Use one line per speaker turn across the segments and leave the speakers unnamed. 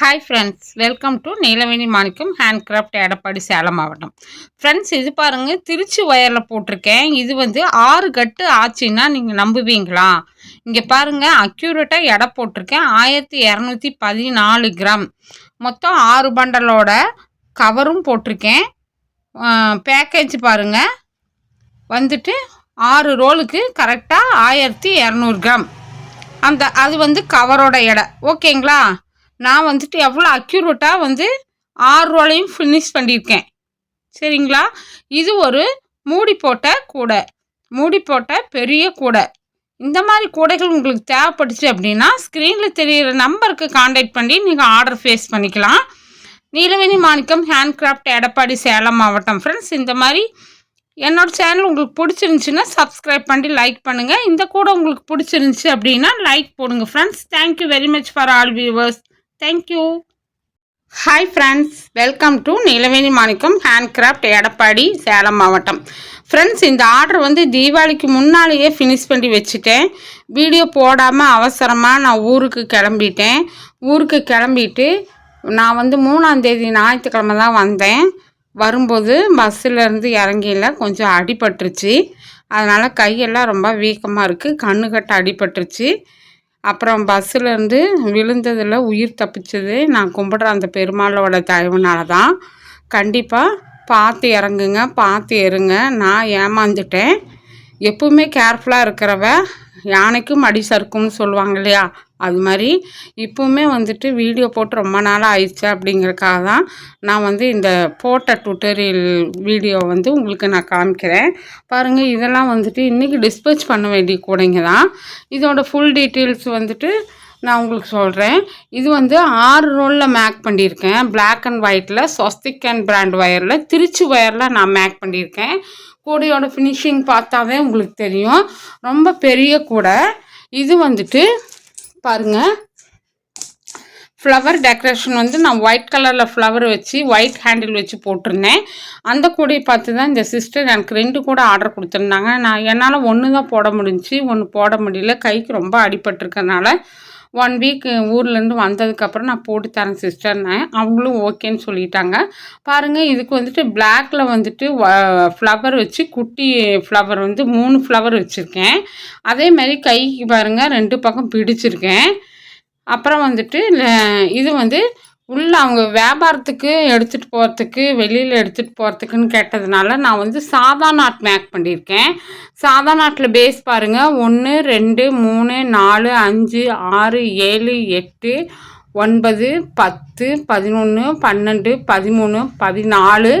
Hi friends welcome to Neelaveni Manickam hand craft Edappadi Salem மாவட்டம். Friends இது பாருங்கள் திருச்சி ஒயரில் போட்டிருக்கேன். இது வந்து ஆறு கட்டு ஆச்சுன்னா நீங்கள் நம்புவீங்களா? இங்கே பாருங்கள் அக்யூரேட்டாக எடை போட்டிருக்கேன். ஆயிரத்தி இரநூத்தி பதினாலு கிராம். மொத்தம் ஆறு பண்டலோட கவரும் போட்டிருக்கேன். பேக்கேஜ் பாருங்கள் வந்துட்டு ஆறு ரோலுக்கு கரெக்டாக ஆயிரத்தி இரநூறு கிராம். அந்த அது வந்து கவரோட எடை. ஓகேங்களா நான் வந்துட்டு எவ்வளோ அக்யூரேட்டாக வந்து ஆறு ரோலையும் ஃபினிஷ் பண்ணியிருக்கேன். சரிங்களா? இது ஒரு மூடி போட்ட கூடை. மூடி போட்ட பெரிய கூடை. இந்த மாதிரி கூடைகள் உங்களுக்கு தேவைப்பட்டுச்சு அப்படின்னா ஸ்க்ரீனில் தெரிகிற நம்பருக்கு காண்டாக்ட் பண்ணி நீங்கள் ஆர்டர் ஃபேஸ் பண்ணிக்கலாம். நீலவேணி மாணிக்கம் ஹேண்ட் கிராஃப்ட் எடப்பாடி சேலம் மாவட்டம் ஃப்ரெண்ட்ஸ் இந்த மாதிரி என்னோடய சேனல் உங்களுக்கு பிடிச்சிருந்துச்சின்னா சப்ஸ்கிரைப் பண்ணி லைக் பண்ணுங்கள் இந்த கூட உங்களுக்கு பிடிச்சிருந்துச்சி அப்படின்னா லைக் போடுங்க friends thank you very much for all viewers thank you hi friends welcome to Neelaveni Manickam hand craft Edappadi Salem மாவட்டம் ஃப்ரெண்ட்ஸ் இந்த ஆர்டர் வந்து தீபாவளிக்கு முன்னாலேயே ஃபினிஷ் பண்ணி வச்சுட்டேன். வீடியோ போடாமல் அவசரமாக நான் ஊருக்கு கிளம்பிட்டேன். ஊருக்கு கிளம்பிட்டு நான் வந்து மூணாந்தேதி ஞாயிற்றுக்கிழமை தான் வந்தேன். வரும்போது பஸ்ஸிலேருந்து இறங்கியில் கொஞ்சம் அடிபட்டுருச்சு. அதனால் கையெல்லாம் ரொம்ப வீக்கமாக இருக்குது கண்ணுக்கட்டை அடிபட்டுருச்சு. அப்புறம் பஸ்ஸுலேருந்து விழுந்ததில் உயிர் தப்பிச்சது. நான் கும்பிட்ற அந்த பெருமாளோட தயவுனால தான். கண்டிப்பாக பார்த்து இறங்குங்க பார்த்து எறுங்க நான் ஏமாந்துட்டேன். எப்பவுமே கேர்ஃபுல்லாக இருக்கிறவ யானைக்கும் அடி சறுக்கும்னு சொல்லுவாங்க இல்லையா? அது மாதிரி இப்போவுமே வந்துட்டு வீடியோ போட்டு ரொம்ப நாள் ஆயிடுச்சு அப்படிங்கிறக்காக தான் நான் வந்து இந்த போட்ட டுட்டோரியல் வீடியோ வந்து உங்களுக்கு நான் காமிக்கிறேன். பாருங்கள் இதெல்லாம் வந்துட்டு இன்றைக்கி டிஸ்பேச் பண்ண வேண்டிய கூடைங்க தான். இதோட ஃபுல் டீட்டெயில்ஸ் வந்துட்டு நான் உங்களுக்கு சொல்கிறேன் இது வந்து ஆறு ரோலில் மேக் பண்ணியிருக்கேன். பிளாக் அண்ட் ஒயிட்டில் சொஸ்திக் அண்ட் பிராண்ட் ஒயரில் திருச்சி ஒயரில் நான் மேக் பண்ணியிருக்கேன். கூடையோட ஃபினிஷிங் பார்த்தாவே உங்களுக்கு தெரியும். ரொம்ப பெரிய கூடை. இது வந்துட்டு பாருங்கள் ஃப்ளவர் டெக்கரேஷன் வந்து நான் ஒயிட் கலரில் ஃப்ளவர் வச்சு ஒயிட் ஹேண்டில் வச்சு போட்டிருந்தேன். அந்த கூடையை பார்த்து தான் இந்த சிஸ்டர் எனக்கு ரெண்டு கூட ஆர்டர் கொடுத்துருந்தாங்க. நான் என்னால் ஒன்று தான் போட முடிஞ்சு ஒன்று போட முடியல. கைக்கு ரொம்ப அடிபட்டிருக்கனால ஒன் வீக் ஊர்லேருந்து வந்ததுக்கப்புறம் நான் போட்டு தரேன் சிஸ்டர்னேன் அவங்களும் ஓகேன்னு சொல்லிட்டாங்க. பாருங்கள் இதுக்கு வந்துட்டு பிளாக்கில் வந்துட்டு ஃப்ளவர் வச்சு குட்டி ஃப்ளவர் வந்து மூணு ஃப்ளவர் வச்சுருக்கேன். அதேமாதிரி கைக்கு பாருங்கள் ரெண்டு பக்கம் பிடிச்சிருக்கேன். அப்புறம் வந்துட்டு இது வந்து உள்ளே அவங்க வியாபாரத்துக்கு எடுத்துகிட்டு போகிறதுக்கு வெளியில் எடுத்துகிட்டு போகிறதுக்குன்னு கேட்டதுனால நான் வந்து சாதா நாட் மேக் பண்ணியிருக்கேன். சாதா நாட்டில் பேஸ் பாருங்கள் ஒன்று ரெண்டு மூணு நாலு அஞ்சு ஆறு ஏழு எட்டு ஒன்பது பத்து பதினொன்று பன்னெண்டு பதிமூணு பதினாலு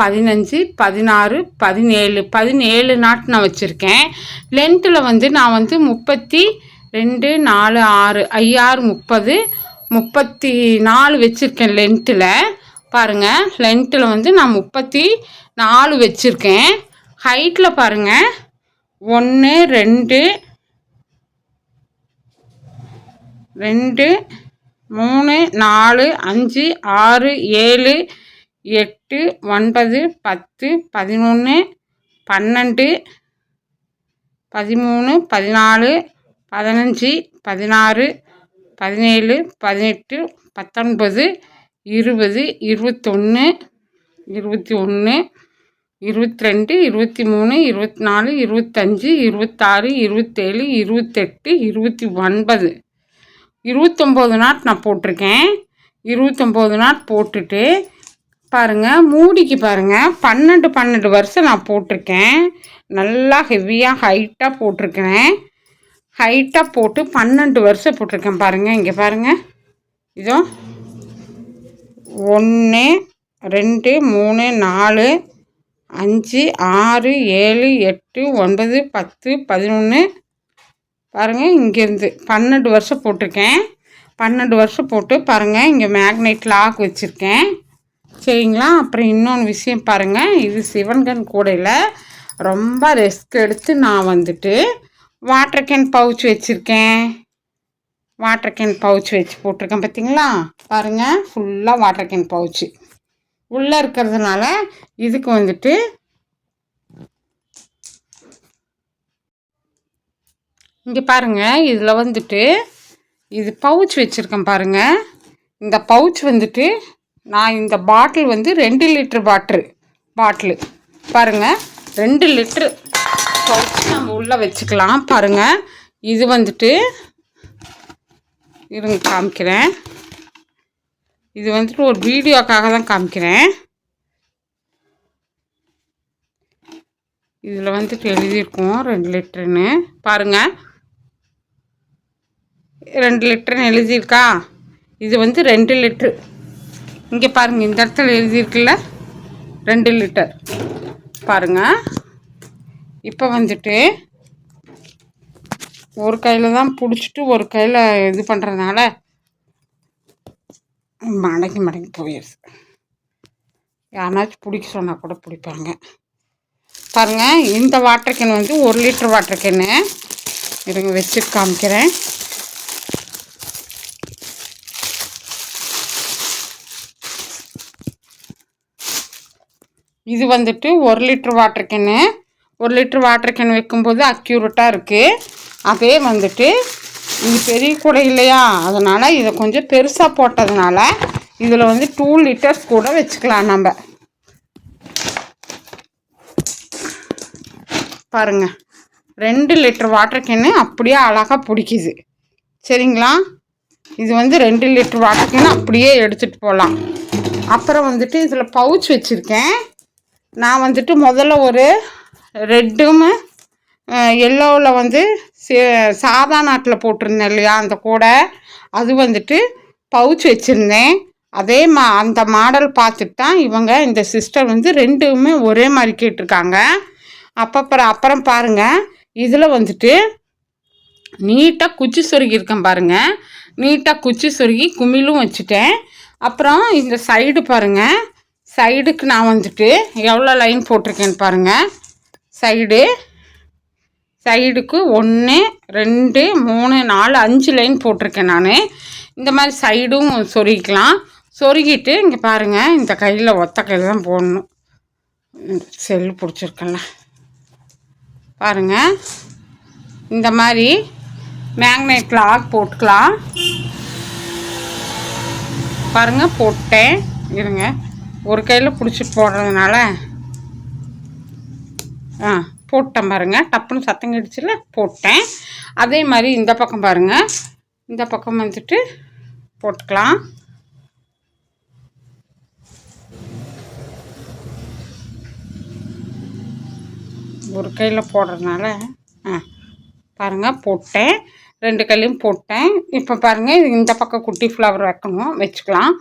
பதினஞ்சு பதினாறு பதினேழு. பதினேழு நாட் நான் வச்சுருக்கேன். லென்த்தில் வந்து நான் வந்து முப்பத்தி ரெண்டு நாலு ஆறு ஐயாறு முப்பது முப்பத்தி நாலு வச்சுருக்கேன் லென்த்தில் பாருங்கள் லென்த்தில் வந்து நான் முப்பத்தி நாலு வச்சுருக்கேன். ஹைட்டில் பாருங்கள் ஒன்று ரெண்டு ரெண்டு மூணு நாலு அஞ்சு ஆறு ஏழு எட்டு ஒன்பது பத்து பதினொன்று பன்னெண்டு பதிமூணு பதினாலு பதினஞ்சு பதினாறு பதினேழு பதினெட்டு பத்தொன்பது இருபது இருபத்தொன்று இருபத்தி ஒன்று இருபத்தி ரெண்டு இருபத்தி மூணு இருபத்தி நாலு இருபத்தஞ்சி இருபத்தாறு இருபத்தேழு இருபத்தெட்டு இருபத்தி ஒன்பது இருபத்தொம்போது நாட் நான் போட்டிருக்கேன். இருபத்தொம்போது நாட் போட்டுட்டு பாருங்கள் மூடிக்கு பாருங்கள் பன்னெண்டு பன்னெண்டு வருஷம் நான் போட்டிருக்கேன். நல்லா ஹெவியாக ஹைட்டாக போட்டிருக்கிறேன். ஹைட்டாக போட்டு பன்னெண்டு வருஷம் போட்டிருக்கேன் பாருங்கள் இங்கே பாருங்கள் இதோ ஒன்று ரெண்டு மூணு நாலு அஞ்சு ஆறு ஏழு எட்டு ஒன்பது பத்து பதினொன்று பாருங்கள் இங்கேருந்து பன்னெண்டு வருஷம் போட்டிருக்கேன். பன்னெண்டு வருஷம் போட்டு பாருங்கள் இங்கே மேக்னெட் லாக் வச்சுருக்கேன். சரிங்களா? அப்புறம் இன்னொன்று விஷயம் பாருங்கள் இது சிவன்கன் கூடையில் ரொம்ப ரெஸ்க் எடுத்து நான் வந்துட்டு வாட்டர் கேன் பவுச் வச்சுருக்கேன். வாட்டர் கேன் பவுச் வச்சு போட்டிருக்கேன் பார்த்தீங்களா பாருங்கள் ஃபுல்லாக வாட்டர் கேன் பவுச்சு உள்ளே இருக்கிறதுனால இதுக்கு வந்துட்டு இங்கே பாருங்கள் இதில் வந்துட்டு இது பவுச் வச்சுருக்கேன் பாருங்கள் இந்த பவுச் வந்துட்டு நான் இந்த பாட்டில் வந்து ரெண்டு லிட்ரு பாட்டில் பாட்டில் பாருங்கள் ரெண்டு லிட்ரு பவுச் நம்ம உள்ளே வச்சுக்கலாம். பாருங்கள் இது வந்துட்டு இருங்க காமிக்கிறேன். இது வந்துட்டு ஒரு வீடியோக்காக தான் காமிக்கிறேன். இதில் வந்துட்டு எழுதியிருக்கோம் ரெண்டு லிட்டருன்னு. பாருங்கள் ரெண்டு லிட்டருன்னு எழுதியிருக்கா? இது வந்து ரெண்டு லிட்ரு இங்கே பாருங்கள் இந்த இடத்துல எழுதியிருக்குல்ல ரெண்டு லிட்டர். பாருங்கள் இப்போ வந்துட்டு ஒரு கையில் தான் பிடிச்சிட்டு ஒரு கையில் இது பண்ணுறதுனால மடங்கி மடங்கி போயிடுது யாருனாச்சும் பிடிக்க சொன்னால் கூட பிடிப்பாங்க. பாருங்கள் இந்த வாட்டர் கேன் வந்து ஒரு லிட்டர் வாட்டர் கேனு இருங்க வச்சு காமிக்கிறேன். இது வந்துட்டு ஒரு லிட்டர் வாட்டர் கேனு ஒரு லிட்டர் வாட்டர் கேன் வைக்கும்போது அக்யூரட்டாக இருக்குது அதே வந்துட்டு இது பெரிய கூடை இல்லையா? அதனால் இதை கொஞ்சம் பெருசாக போட்டதுனால இதில் வந்து டூ லிட்டர்ஸ் கூட வச்சுக்கலாம் நம்ம. பாருங்கள் ரெண்டு லிட்டர் வாட்டர் கேனு அப்படியே அழகாக பிடிக்குது. சரிங்களா? இது வந்து ரெண்டு லிட்டர் வாட்டர் கேனு அப்படியே எடுத்துகிட்டு போகலாம் அப்புறம் வந்துட்டு இதில் பவுச் வச்சுருக்கேன். நான் வந்துட்டு முதல்ல ஒரு ரெட்டும் எல்லோவில் வந்து சாதா நாட்டில் போட்டிருந்தேன் இல்லையா அந்த கூடை. அது வந்துட்டு பவுச் வச்சுருந்தேன். அதே மா அந்த மாடல் பார்த்துட்டு தான் இவங்க இந்த சிஸ்டர் வந்து ரெண்டுமே ஒரே மாதிரி கேட்டிருக்காங்க. அப்பப்புறம் அப்புறம் அப்புறம் பாருங்கள் இதில் வந்துட்டு நீட்டாக குச்சி சொருகியிருக்கேன் பாருங்கள் நீட்டாக குச்சி சொருகி குமிழும் வச்சுட்டேன். அப்புறம் இந்த சைடு பாருங்கள் சைடுக்கு நான் வந்துட்டு எவ்வளோ லைன் போட்டிருக்கேன்னு பாருங்கள் சைடு. சைடுக்கு ஒன்று ரெண்டு மூணு நாலு அஞ்சு லைன் போட்டிருக்கேன் நான். இந்த மாதிரி சைடும் சொருகிக்கலாம். சொருகிட்டு இங்கே பாருங்கள் இந்த கையில் ஒத்த கையில் தான் போடணும். செல்லு பிடிச்சிருக்கல பாருங்கள் இந்த மாதிரி மேக்னெட் லாக் போட்டுக்கலாம். பாருங்கள் போட்டேன். இருங்க ஒரு கையில் பிடிச்சிட்டு போடுறதுனால ஆ போட்டேன் பாருங்கள் டப்புன்னு சத்தம் கிடிச்சில் போட்டேன். அதே மாதிரி இந்த பக்கம் பாருங்கள் இந்த பக்கம் வந்துட்டு போட்டுக்கலாம். ஒரு கையில் போடுறதுனால ஆ பாருங்கள் போட்டேன். ரெண்டு கையிலையும் போட்டேன். இப்போ பாருங்கள் இந்த பக்கம் குட்டி ஃப்ளவர் வைக்கணும் வச்சுக்கலாம்.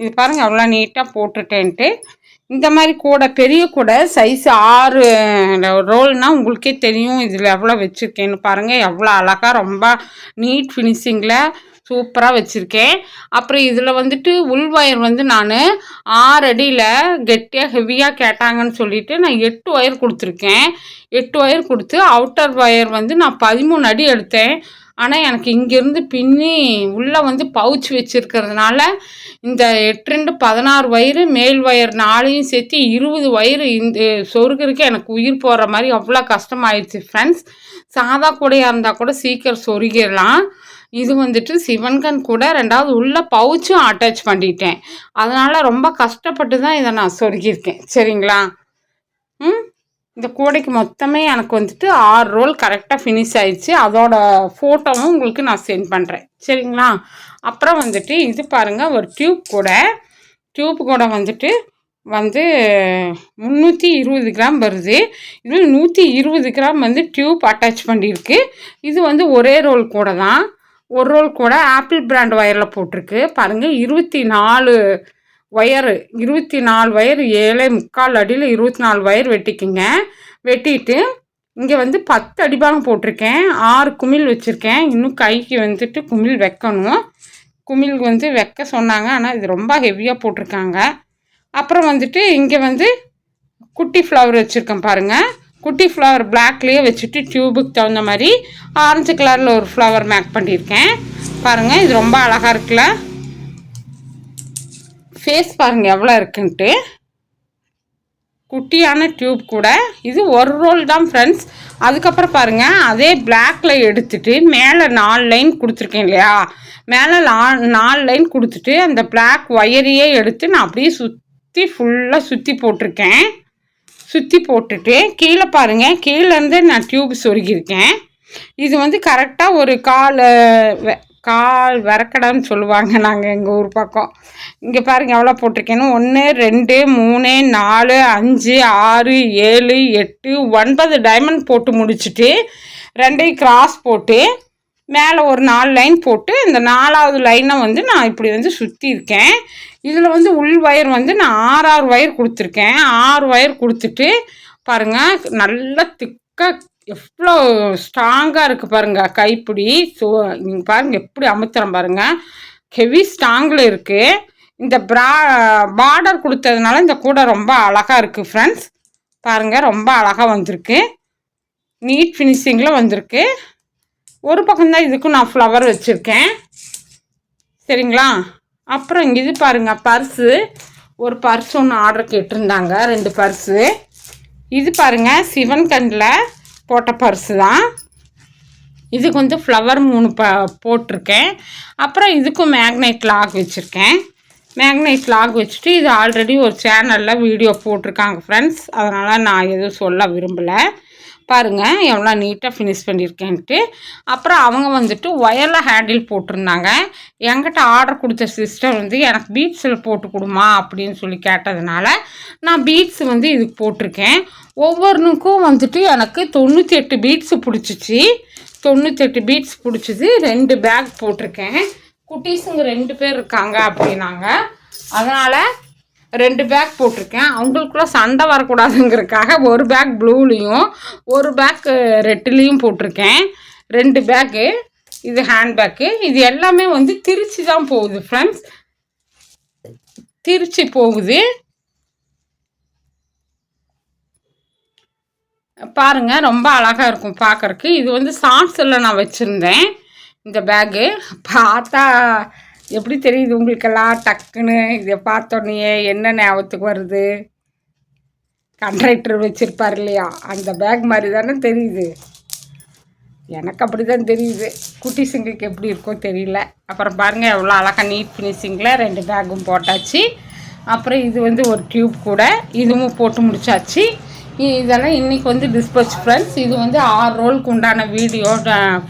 இது பாருங்கள் அவ்வளோ நீட்டாக போட்டுட்டேன்ட்டு. இந்த மாதிரி கூடை பெரிய கூடை சைஸ் ஆறு ரோல்னால் உங்களுக்கே தெரியும் இதில் எவ்வளோ வச்சுருக்கேன்னு பாருங்கள் எவ்வளோ அழகாக ரொம்ப நீட் ஃபினிஷிங்கில் சூப்பராக வச்சுருக்கேன். அப்புறம் இதில் வந்துட்டு உள் ஒயர் வந்து நான் ஆறு அடியில் கெட்டியாக ஹெவியாக கேட்டாங்கன்னு சொல்லிட்டு நான் எட்டு ஒயர் கொடுத்துருக்கேன். எட்டு ஒயர் கொடுத்து அவுட்டர் ஒயர் வந்து நான் பதிமூணு அடி எடுத்தேன். ஆனால் எனக்கு இங்கேருந்து பின்னி உள்ளே வந்து பவுச் வச்சுருக்கிறதுனால இந்த எட்டு ரெண்டு பதினாறு வயிறு மேல் வயர் நாளையும் சேர்த்து இருபது வயிறு இந்த சொருகிறதுக்கு எனக்கு உயிர் போகிற மாதிரி அவ்வளோ கஷ்டமாயிடுச்சு ஃப்ரெண்ட்ஸ் சாதா கூடையாக இருந்தால் கூட சீக்கிரம் சொருகிடலாம். இது வந்துட்டு சிவன்கன் கூட ரெண்டாவது உள்ள பவுச்சும் அட்டாச் பண்ணிட்டேன். அதனால் ரொம்ப கஷ்டப்பட்டு தான் இதை நான் சொருகியிருக்கேன். சரிங்களா? ம்? இந்த கூடைக்கு மொத்தமே எனக்கு வந்துட்டு ஆறு ரோல் கரெக்டாக ஃபினிஷ் ஆயிடுச்சு. அதோட ஃபோட்டோவும் உங்களுக்கு நான் சென்ட் பண்ணுறேன் சரிங்களா? அப்புறம் வந்துட்டு இது பாருங்கள் ஒரு டியூப் கூட. டியூப் கூட வந்துட்டு வந்து முந்நூற்றி இருபது கிராம் வருது. இது நூற்றி இருபது கிராம் வந்து டியூப் அட்டாச் பண்ணியிருக்கு. இது வந்து ஒரே ரோல் கூட தான். ஒரு ரோல் கூட ஆப்பிள் பிராண்ட் ஒயரில் போட்டிருக்கு. பாருங்கள் இருபத்தி நாலு ஒயரு இருபத்தி நாலு வயர் ஏழை முக்கால் அடியில் இருபத்தி நாலு ஒயர் வெட்டிக்குங்க. வெட்டிட்டு இங்கே வந்து பத்து அடிபாகம் போட்டிருக்கேன். ஆறு குமிழ் வச்சுருக்கேன். இன்னும் கைக்கு வந்துட்டு குமிழ் வைக்கணும். குமிழ் வந்து வைக்க சொன்னாங்க. ஆனால் இது ரொம்ப ஹெவியாக போட்டிருக்காங்க. அப்புறம் வந்துட்டு இங்கே வந்து குட்டி ஃப்ளவர் வச்சுருக்கேன் பாருங்கள் குட்டி ஃப்ளவர் பிளாக்லேயே வச்சுட்டு டியூபுக்கு தகுந்த மாதிரி ஆரஞ்சு கலரில் ஒரு ஃப்ளவர் மேக் பண்ணியிருக்கேன். பாருங்கள் இது ரொம்ப அழகாக இருக்குல்ல. ஃபேஸ் பாருங்கள் எவ்வளோ இருக்குன்ட்டு. குட்டியான டியூப் கூட. இது ஒரு ரோல் தான் ஃப்ரெண்ட்ஸ் அதுக்கப்புறம் பாருங்கள் அதே பிளாக்ல எடுத்துட்டு மேலே நாலு லைன் கொடுத்துருக்கேன் இல்லையா? மேலே நாலு லைன் கொடுத்துட்டு அந்த பிளாக் ஒயரையே எடுத்து நான் அப்படியே சுற்றி ஃபுல்லாக சுற்றி போட்டிருக்கேன். சுற்றி போட்டுட்டு கீழே பாருங்கள் கீழேருந்து நான் டியூப் சொருகியிருக்கேன். இது வந்து கரெக்டாக ஒரு கால் கால் விறக்கடான்னு சொல்லுவாங்க நாங்கள் எங்கள் ஊர் பக்கம். இங்கே பாருங்கள் எவ்வளோ போட்டிருக்கேன்னு. ஒன்று ரெண்டு மூணு நாலு அஞ்சு ஆறு ஏழு எட்டு ஒன்பது டைமண்ட் போட்டு முடிச்சுட்டு ரெண்டையும் கிராஸ் போட்டு மேலே ஒரு நாலு லைன் போட்டு இந்த நாலாவது லைனை வந்து நான் இப்படி வந்து சுற்றி இருக்கேன் இதில் வந்து உள் ஒயர் வந்து நான் ஆறு ஆறு ஒயர் கொடுத்துருக்கேன். ஆறு ஒயர் கொடுத்துட்டு பாருங்கள் நல்லா திக்காக எவ்வளோ ஸ்ட்ராங்காக இருக்குது பாருங்கள் கைப்பிடி. ஸோ நீங்கள் பாருங்கள் எப்படி அமுத்துறோம் பாருங்கள் ஹெவி ஸ்ட்ராங்கில் இருக்குது இந்த ப்ரா பார்டர் கொடுத்ததுனால இந்த கூடை ரொம்ப அழகாக இருக்குது ஃப்ரெண்ட்ஸ் பாருங்கள் ரொம்ப அழகாக வந்திருக்கு. நீட் ஃபினிஷிங்கில் வந்திருக்கு. ஒரு பக்கம்தான் இதுக்கும் நான் ஃப்ளவர் வச்சுருக்கேன். சரிங்களா? அப்புறம் இங்கே இது பாருங்கள் பர்ஸு ஒரு பர்ஸ் ஒன்று ஆர்டர் கேட்டிருந்தாங்க ரெண்டு பர்ஸு இது பாருங்கள் சிவன் கண்டில் போட்ட பர்ஸு தான். இதுக்கு வந்து ஃப்ளவர் மூணு ப போட்டிருக்கேன். அப்புறம் இதுக்கும் மேக்னைட் லாக் வச்சுருக்கேன். மேக்னைட் லாக் வச்சுட்டு இது ஆல்ரெடி ஒரு சேனலில் வீடியோ போட்டிருக்காங்க ஃப்ரெண்ட்ஸ். அதனால் நான் எதுவும் சொல்ல விரும்பலை. பாருங்கள் எவ்வளோ நீட்டாக ஃபினிஷ் பண்ணியிருக்கேன்ட்டு. அப்புறம் அவங்க வந்துட்டு ஒயரில் ஹேண்டில் போட்டிருந்தாங்க. என்கிட்ட ஆர்டர் கொடுத்த சிஸ்டர் வந்து எனக்கு பீட்ஸில் போட்டு கொடுமா அப்படின்னு சொல்லி கேட்டதுனால நான் பீட்ஸ் வந்து இதுக்கு போட்டிருக்கேன். ஒவ்வொன்றுக்கும் வந்துட்டு எனக்கு தொண்ணூற்றி எட்டு பீட்ஸு பிடிச்சிச்சு. தொண்ணூற்றெட்டு பீட்ஸ் பிடிச்சிது ரெண்டு பேக் போட்டிருக்கேன். குட்டீஸுங்க ரெண்டு பேர் இருக்காங்க அப்படின்னாங்க. அதனால் ரெண்டு பேக் போட்டிருக்கேன். அவங்களுக்குள்ள சண்டை வரக்கூடாதுங்கிறதுக்காக ஒரு பேக் ப்ளூலேயும் ஒரு பேக் ரெட்டுலேயும் போட்டிருக்கேன். ரெண்டு பேக்கு இது ஹேண்ட் பேக்கு இது எல்லாமே வந்து திருச்சி தான் போகுது ஃப்ரெண்ட்ஸ் திருச்சி போகுது. பாருங்கள் ரொம்ப அழகாக இருக்கும் பார்க்குறக்கு இது வந்து ஷார்ட்ஸில் நான் வச்சுருந்தேன் இந்த பேகு பார்த்தா எப்படி தெரியுது உங்களுக்கெல்லாம் டக்குன்னு இதை பார்த்தோன்னே என்ன ஞாபகத்துக்கு வருது? கண்ட்ராக்டர் வச்சுருப்பார் இல்லையா? அந்த பேக் மாதிரி தானே தெரியுது. எனக்கு அப்படி தான் தெரியுது. குட்டிஸுங்களுக்கு எப்படி இருக்கோ தெரியல. அப்புறம் பாருங்கள் எவ்வளோ அழகாக நீட் ஃபினிஷிங்கில் ரெண்டு பேக்கும் போட்டாச்சு. அப்புறம் இது வந்து ஒரு டியூப் கூட. இதுவும் போட்டு முடிச்சாச்சு. இதெல்லாம் இன்றைக்கி வந்து டிஸ்பச் ஃப்ரெண்ட்ஸ் இது வந்து ஆறு ரோலுக்கு உண்டான வீடியோ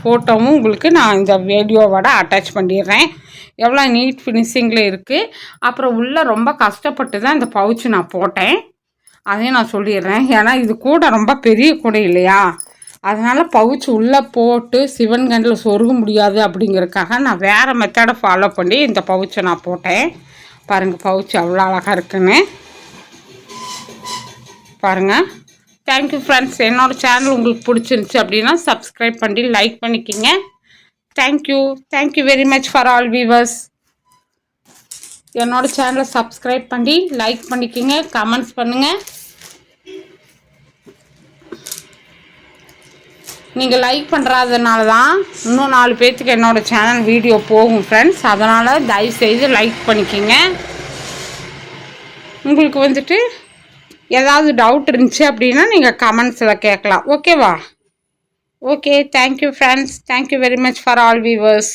ஃபோட்டோவும் உங்களுக்கு நான் இந்த வீடியோவோட அட்டாச் பண்ணிடுறேன். எவ்வளோ நீட் ஃபினிஷிங்கில் இருக்குது அப்புறம் உள்ளே ரொம்ப கஷ்டப்பட்டு தான் இந்த பவுச்சு நான் போட்டேன். அதையும் நான் சொல்லிடுறேன். ஏன்னா இது கூட ரொம்ப பெரிய கூட இல்லையா? அதனால் பவுச்சு உள்ளே போட்டு சிவன் கண்டில் சொருக முடியாது அப்படிங்கிறதுக்காக நான் வேறு மெத்தடை ஃபாலோ பண்ணி இந்த பவுச்சை நான் போட்டேன். பாருங்கள் பவுச்சு அவ்வளோ அழகாக இருக்குன்னு. பாருங்கள் தேங்க்யூ ஃப்ரெண்ட்ஸ் என்னோடய சேனல் உங்களுக்கு பிடிச்சிருந்துச்சி அப்படின்னா சப்ஸ்கிரைப் பண்ணி லைக் பண்ணிக்கிங்க. Thank you thank you very much for all viewers என்னோடய சேனலை சப்ஸ்கிரைப் பண்ணி லைக் பண்ணிக்கிங்க. கமெண்ட்ஸ் பண்ணுங்கள் நீங்கள் லைக் பண்ணுறதுனால தான் இன்னும் நாலு பேர்த்துக்கு என்னோடய சேனல் வீடியோ போகும் ஃப்ரெண்ட்ஸ் அதனால் தயவுசெய்து லைக் பண்ணிக்கிங்க. உங்களுக்கு வந்துட்டு ஏதாவது டவுட் இருந்துச்சு அப்படின்னா நீங்கள் கமெண்ட்ஸில் கேட்கலாம். ஓகேவா okay thank you friends thank you very much for all viewers